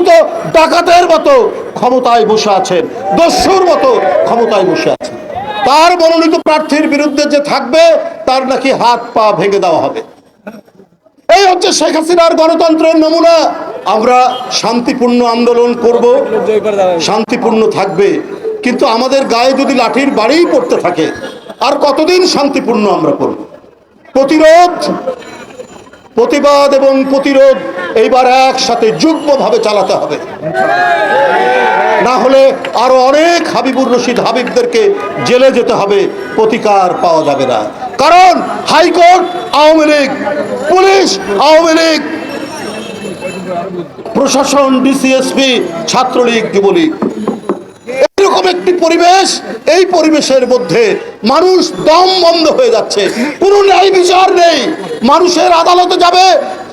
পরিকল্পিত ডাকাতের মতো ক্ষমতায় বসে আছেন, দস্যুর মতো ক্ষমতায় বসে আছেন। তার মনোনীত প্রার্থীর বিরুদ্ধে যে থাকবে, তার নাকি হাত পা ভেঙে দেওয়া হবে। এই হচ্ছে শেখ হাসিনার গণতন্ত্রের নমুনা। আমরা শান্তিপূর্ণ আন্দোলন করব, শান্তিপূর্ণ থাকবে। কিন্তু আমাদের গায়ে যদি লাঠির বাড়িই পড়তে থাকে, আর কতদিন শান্তিপূর্ণ আমরা করব? প্রতিরোধ প্রতিবাদ এবং প্রতিরোধ এইবার একসাথে যুগ্মভাবে চালাতে হবে। না হলে আরও অনেক হাবিবুর রশিদ হাবিবদেরকে জেলে যেতে হবে, প্রতিকার পাওয়া যাবে না। কারণ High Court, Awami League, police, Awami League, প্রশাসন, ডিসিএসপি, ছাত্রলীগ, যুবলীগ, এরকম একটি পরিবেশ, এই পরিবেশের মধ্যে মানুষ দম বন্ধ হয়ে যাচ্ছে। কোনো ন্যায় বিচার নেই। মানুষের আদালতে যাবে,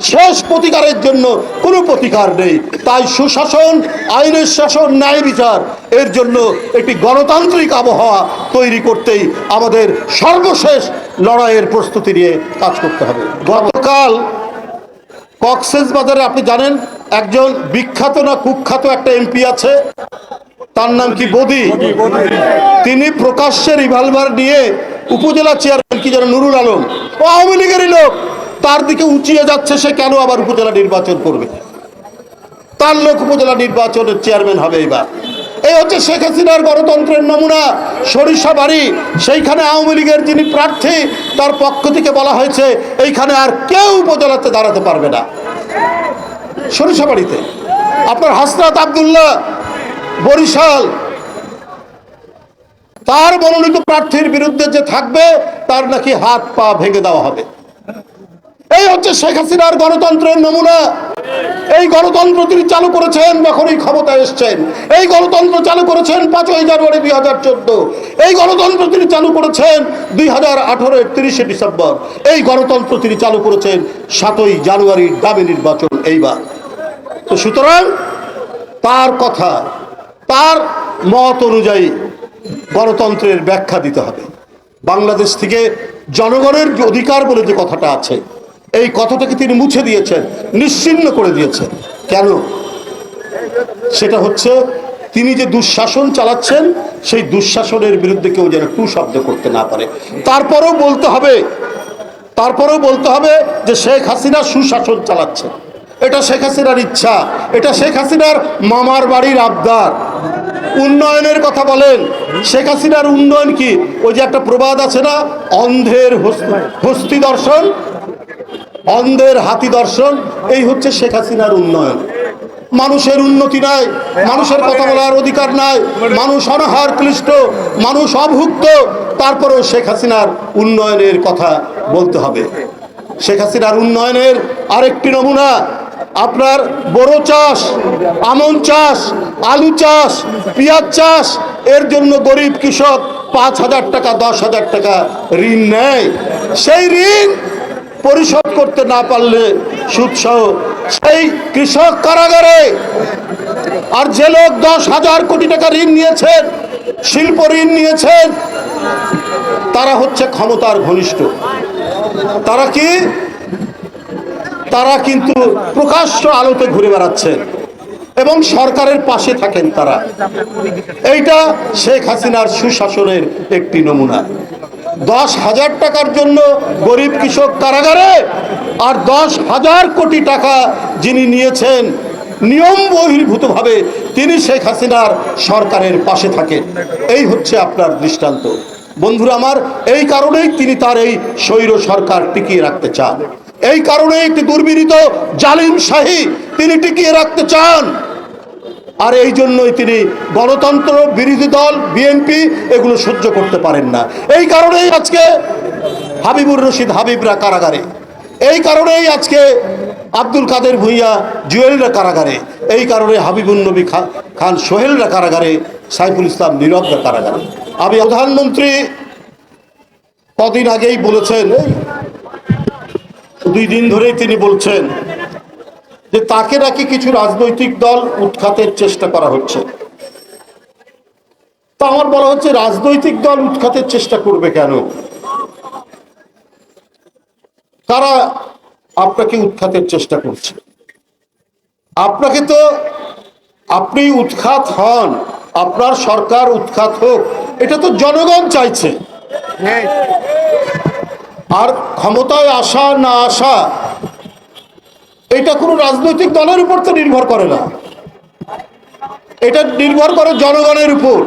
শেষ প্রতিকারের জন্য কোনো প্রতিকার নেই। তাই সুশাসন, আইনের শাসন, ন্যায় বিচার, এর জন্য একটি গণতান্ত্রিক আবহাওয়া তৈরি করতেই আমাদের সর্বশেষ লড়াইয়ের প্রস্তুতি নিয়ে কাজ করতে হবে। গতকাল কক্সেস বাজারে আপনি জানেন একজন বিখ্যাত না কুখ্যাত একটা এমপি আছে তার নাম কি বদি? তিনি প্রকাশ্যে রিভলভার নিয়ে উপজেলা চেয়ারম্যান কি যেন নুরুল আলম আওয়ামী লীগেরই লোক তার দিকে উঁচিয়ে যাচ্ছে সে কেন আবার উপজেলা নির্বাচন করবে? তার লোক উপজেলা নির্বাচনের চেয়ারম্যান হবে এবার। এই হচ্ছে শেখ হাসিনার গণতন্ত্রের নমুনা, সরিষা বাড়ি। সেইখানে আওয়ামী লীগের যিনি প্রার্থী, তার পক্ষ থেকে বলা হয়েছে, এইখানে আর কেউ উপজেলাতে দাঁড়াতে পারবে না। সরিষা বাড়িতে। আপনার হাসনাত আবদুল্লাহ, বরিশাল। তার মনোনীত প্রার্থীর বিরুদ্ধে যে থাকবে, তার নাকি হাত পা ভেঙে দেওয়া হবে। এই হচ্ছে শেখ হাসিনার গণতন্ত্রের নমুনা। এই গণতন্ত্র তিনি চালু করেছেন যখনই ক্ষমতায় এসছেন। এই গণতন্ত্র চালু করেছেন পাঁচই জানুয়ারি দুই হাজার চোদ্দ। এই গণতন্ত্র তিনি চালু করেছেন দুই হাজার আঠারোর তিরিশে ডিসেম্বর। এই গণতন্ত্র তিনি চালু করেছেন সাতই জানুয়ারির দাবি নির্বাচন এইবার। তো সুতরাং তার কথা, তার মত অনুযায়ী গণতন্ত্রের ব্যাখ্যা দিতে হবে। বাংলাদেশ থেকে জনগণের অধিকার বলে যে কথাটা আছে এই কথাটাকে তিনি মুছে দিয়েছেন, নিশ্চিন্ন করে দিয়েছেন। কেন? সেটা হচ্ছে, তিনি যে দুঃশাসন চালাচ্ছেন, সেই দুঃশাসনের বিরুদ্ধে কেউ যেন টু শব্দ করতে না পারে। তারপরেও বলতে হবে, তারপরেও বলতে হবে যে শেখ হাসিনা সুশাসন চালাচ্ছে এটা শেখ হাসিনার ইচ্ছা, এটা শেখ হাসিনার মামার বাড়ির আবদার। উন্নয়নের কথা বলেন, শেখ হাসিনার উন্নয়ন কি? ওই যে একটা প্রবাদ আছে না, অন্ধের হস্তি দর্শন অন্ধের হাতি দর্শন, এই হচ্ছে শেখ হাসিনার উন্নয়ন। মানুষের উন্নতি নাই, মানুষের কথা বলার অধিকার নাই, মানুষ অনাহার ক্লিষ্ট, মানুষ অভুক্ত, তারপরেও শেখ হাসিনার উন্নয়নের কথা বলতে হবে। শেখ হাসিনার উন্নয়নের আরেকটি নমুনা, আপনার বড় চাষ, আমন চাষ, আলু চাষ, পেঁয়াজ চাষ, এর জন্য গরিব কৃষক পাঁচ হাজার টাকা, দশ হাজার টাকা ঋণ নেয়। সেই ঋণ পরিশোধ করতে না পারলে সুদসহ সেই কৃষক কারাগারে আর যে লোক দশ হাজার কোটি টাকা ঋণ নিয়েছেন শিল্প ঋণ নিয়েছেন তারা হচ্ছে ক্ষমতার ঘনিষ্ঠ। তারা কি? তারা কিন্তু প্রকাশ্য আলোতে ঘুরে বেড়াচ্ছেন এবং সরকারের পাশে থাকেন তারা। এইটা শেখ হাসিনার সুশাসনের একটি নমুনা। দশ হাজার টাকার জন্য গরিব কৃষক কারাগারে আর দশ হাজার কোটি টাকা যিনি নিয়েছেন, নিয়ম বহির্ভূতভাবে তিনি শেখ হাসিনার সরকারের পাশে থাকেন। এই হচ্ছে আপনার দৃষ্টান্ত। বন্ধুরা আমার, এই কারণেই তিনি তার এই স্বৈর সরকার টিকিয়ে রাখতে চান। এই কারণে একটি দুর্বিনীত জালিম শাহী তিনি টিকিয়ে রাখতে চান। আর এই জন্যই তিনি গণতন্ত্র, বিরোধী দল, বিএনপি এগুলো সহ্য করতে পারেন না। এই কারণেই আজকে হাবিবুর রশিদ হাবিবরা কারাগারে। এই কারণেই আজকে আব্দুল কাদের ভুইয়া জুয়েলরা কারাগারে। এই কারণে হাবিবুল নবী খান সোহেলরা কারাগারে, সাইফুল ইসলাম নীরবরা কারাগারে। আমি প্রধানমন্ত্রী কদিন আগেই বলেছেন, দুই দিন ধরেই তিনি বলছেন যে তাকে নাকি কিছু রাজনৈতিক দল উৎখাতের চেষ্টা করা হচ্ছে। তা আমার বলা হচ্ছে রাজনৈতিক দল উৎখাতের চেষ্টা করবে কেন? তারা আপনাকে উৎখাতের চেষ্টা করছে? আপনাকে তো আপনি উৎখাত হন আপনার সরকার উৎখাত হোক এটা তো জনগণ চাইছে। আর ক্ষমতায় আসা না আসা এটা কোনো রাজনৈতিক দলের উপর তো নির্ভর করে না। এটা নির্ভর করে জনগণের উপর।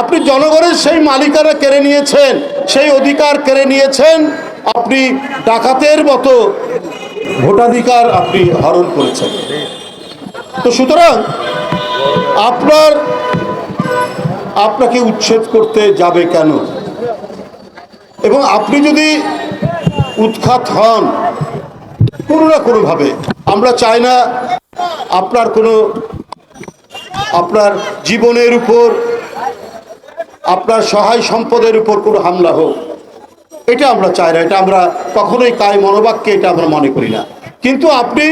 আপনি জনগণের সেই মালিকানা কেড়ে নিয়েছেন, সেই অধিকার কেড়ে নিয়েছেন, আপনি ডাকাতের মতো ভোটাধিকার আপনি হরণ করেছেন। তো সুতরাং আপনার, আপনাকে উচ্ছেদ করতে যাবে কেন? এবং আপনি যদি উৎখাত হন কোনো না কোনোভাবে আমরা চাই না আপনার কোনো আপনার জীবনের উপর, আপনার সহায় সম্পদের উপর কোনো হামলা হোক। এটা আমরা চাই না, এটা আমরা কখনোই কায় মনোবাক্যে এটা আমরা মনে করি না। কিন্তু আপনি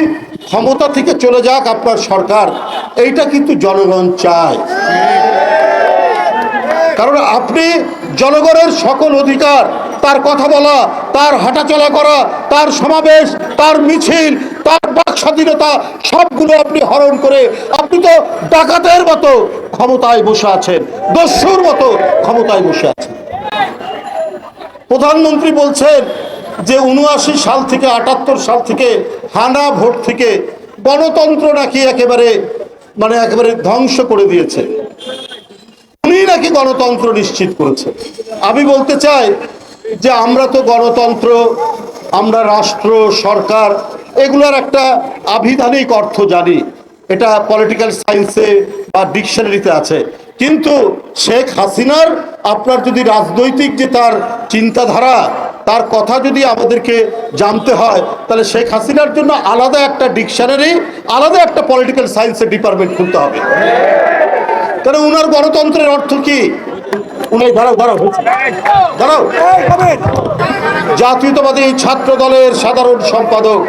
ক্ষমতা থেকে চলে যাক আপনার সরকার, এইটা কিন্তু জনগণ চায়। কারণ আপনি জনগণের সকল অধিকার, তার কথা বলা তার হাঁটাচলা করা, তার সমাবেশ, তার মিছিল, তার বাক স্বাধীনতা, সবগুলো আপনি হরণ করে, আপনি তো ডাকাতের মতো ক্ষমতায় বসে আছেন, দস্যুর মতো ক্ষমতায় বসে আছেন। প্রধানমন্ত্রী বলছেন যে উনআশি সাল থেকে, আটাত্তর সাল থেকে, হানা ভোট থেকে গণতন্ত্র নাকি একেবারে মানে একেবারে ধ্বংস করে দিয়েছে। উনি নাকি গণতন্ত্র নিশ্চিত করেছে। আমি বলতে চাই যে আমরা তো গণতন্ত্র, আমরা রাষ্ট্র, সরকার, এগুলোর একটা আভিধানিক অর্থ জানি। এটা পলিটিক্যাল সায়েন্সে বা ডিকশনারিতে আছে। কিন্তু শেখ হাসিনার আপনার যদি রাজনৈতিক যে তার চিন্তাধারা, তার কথা যদি আমাদেরকে জানতে হয়, তাহলে শেখ হাসিনার জন্য আলাদা একটা ডিকশনারি আলাদা একটা পলিটিক্যাল সায়েন্সের ডিপার্টমেন্ট খুলতে হবে। তাহলে উনার গণতন্ত্রের অর্থ কি? উনি দাঁড়াও দাঁড়াও দাঁড়াও। জাতীয়তাবাদী ছাত্র দলের সাধারণ সম্পাদক।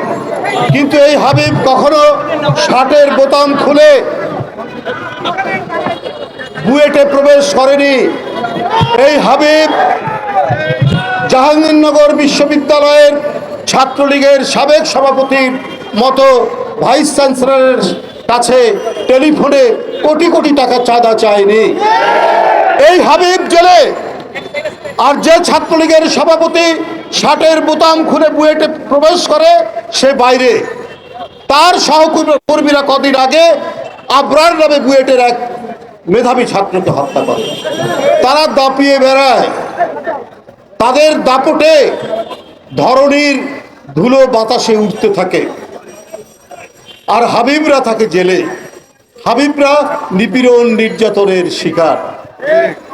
কিন্তু এই হাবিব কখনো শার্টের বোতাম খুলে বুয়েটে প্রবেশ করেনি। এই হাবিব জাহাঙ্গীরনগর বিশ্ববিদ্যালয়ের ছাত্রলীগের সাবেক সভাপতির মতো ভাইস চ্যান্সেলরের কাছে টেলিফোনে কোটি কোটি টাকা চাঁদা চায়নি। এই হাবিব জেলে আর যে ছাত্রলীগের সভাপতি শার্টের বোতাম খুলে বুয়েটে প্রবেশ করে, সে বাইরে। তার সহকর্মীরা কদিন আগে আবরার নামে বুয়েটের এক মেধাবী ছাত্রকে হত্যা করে। তারা দাপিয়ে বেড়ায়। তাদের দাপটে ধরনীর ধুলো বাতাসে উঠতে থাকে আর হাবিবরা থাকে জেলে। হাবিবরা নিপীড়ন নির্যাতনের শিকার। Ei.